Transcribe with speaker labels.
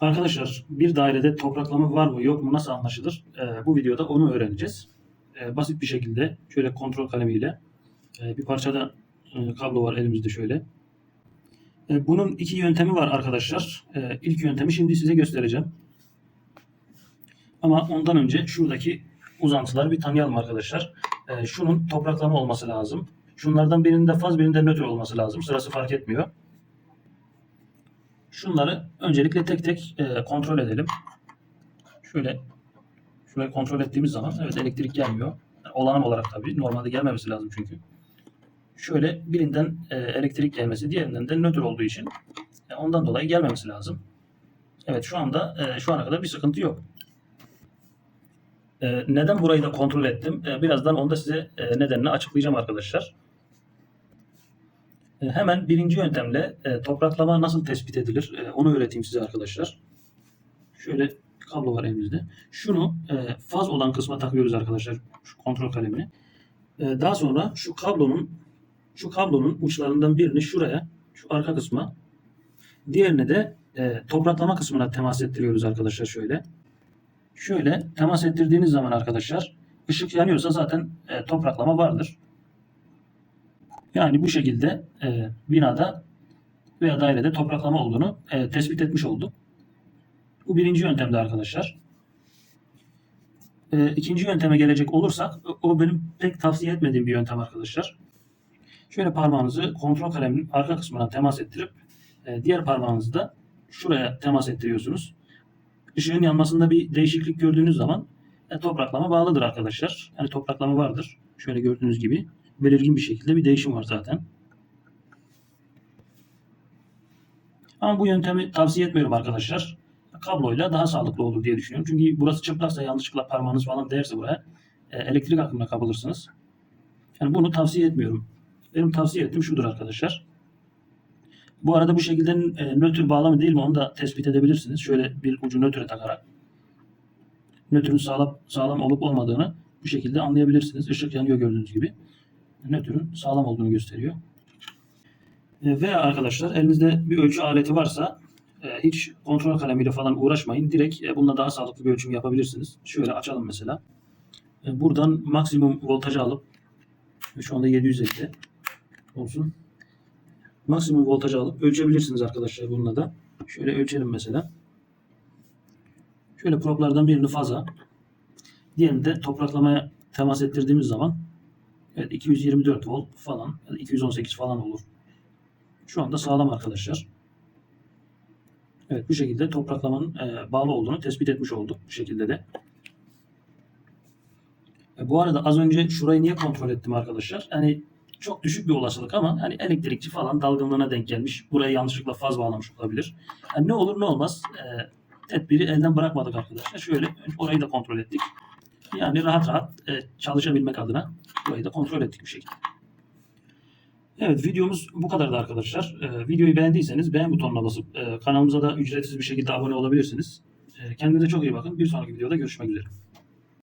Speaker 1: Arkadaşlar bir dairede topraklama var mı yok mu nasıl anlaşılır? Ee, bu videoda onu öğreneceğiz. Ee, basit bir şekilde şöyle kontrol kalemiyle e, bir parçada e, kablo var elimizde şöyle. E, bunun iki yöntemi var arkadaşlar. E, ilk yöntemi şimdi size göstereceğim. Ama ondan önce şuradaki uzantıları bir tanıyalım arkadaşlar. E, şunun topraklama olması lazım. Şunlardan birinde faz birinde nötr olması lazım. Sırası fark etmiyor. Şunları öncelikle tek tek e, kontrol edelim. Şöyle şurayı kontrol ettiğimiz zaman evet elektrik gelmiyor. Yani olanım olarak tabii. Normalde gelmemesi lazım çünkü. Şöyle birinden e, elektrik gelmesi, diğerinden de nötr olduğu için e, ondan dolayı gelmemesi lazım. Evet şu anda e, şu ana kadar bir sıkıntı yok. E, neden burayı da kontrol ettim? E, birazdan onu da size e, nedenini açıklayacağım arkadaşlar. E, Hemen birinci yöntemle e, topraklama nasıl tespit edilir e, onu öğreteyim size arkadaşlar. Şöyle kablo var elimizde. Şunu faz olan kısma takıyoruz arkadaşlar. Şu kontrol kalemini. Daha sonra şu kablonun şu kablonun uçlarından birini şuraya, şu arka kısma, diğerini de topraklama kısmına temas ettiriyoruz arkadaşlar şöyle. Şöyle temas ettirdiğiniz zaman arkadaşlar ışık yanıyorsa zaten topraklama vardır. Yani bu şekilde e, binada veya dairede topraklama olduğunu e, tespit etmiş olduk. Bu birinci yöntemde arkadaşlar. E, ikinci yönteme gelecek olursak o benim pek tavsiye etmediğim bir yöntem arkadaşlar. Şöyle parmağınızı kontrol kaleminin arka kısmına temas ettirip e, diğer parmağınızı da şuraya temas ettiriyorsunuz. Işığın yanmasında bir değişiklik gördüğünüz zaman e, topraklama bağlıdır arkadaşlar. Yani topraklama vardır. Şöyle gördüğünüz gibi belirgin bir şekilde bir değişim var zaten. Ama bu yöntemi tavsiye etmiyorum arkadaşlar. Kabloyla daha sağlıklı olur diye düşünüyorum. Çünkü burası çıplaksa yanlışlıkla parmağınız falan değerse buraya e, elektrik akımına kapılırsınız. Yani bunu tavsiye etmiyorum. Benim tavsiye ettiğim şudur arkadaşlar. Bu arada bu şekilde e, nötr bağlamı değil mi onu da tespit edebilirsiniz. Şöyle bir ucu nötre takarak. Nötrün sağlam, sağlam olup olmadığını bu şekilde anlayabilirsiniz. Işık yanıyor gördüğünüz gibi. Nötrün sağlam olduğunu gösteriyor. E, veya arkadaşlar elinizde bir ölçü aleti varsa e, hiç kontrol kalemiyle falan uğraşmayın. Direkt e, bununla daha sağlıklı bir ölçüm yapabilirsiniz. Şöyle açalım mesela. E, buradan maksimum voltajı alıp şu anda 750 olsun. Maksimum voltajı alıp ölçebilirsiniz arkadaşlar bununla da. Şöyle ölçelim mesela. Şöyle problardan birini faza, diğerini de topraklamaya temas ettirdiğimiz zaman evet 224 volt falan ya da 218 falan olur. Şu anda sağlam arkadaşlar. Evet bu şekilde topraklamanın e, bağlı olduğunu tespit etmiş olduk bu şekilde de. E, bu arada az önce şurayı niye kontrol ettim arkadaşlar? Yani çok düşük bir olasılık ama hani elektrikçi falan dalgınlığına denk gelmiş. Buraya yanlışlıkla faz bağlamış olabilir. Yani ne olur ne olmaz e, tedbiri elden bırakmadık arkadaşlar. Şöyle orayı da kontrol ettik. Yani rahat rahat e, çalışabilmek adına burayı da kontrol ettik bir şekilde. Evet videomuz bu kadardı arkadaşlar. E, videoyu beğendiyseniz beğen butonuna basıp e, kanalımıza da ücretsiz bir şekilde abone olabilirsiniz. E, kendinize çok iyi bakın. Bir sonraki videoda görüşmek üzere.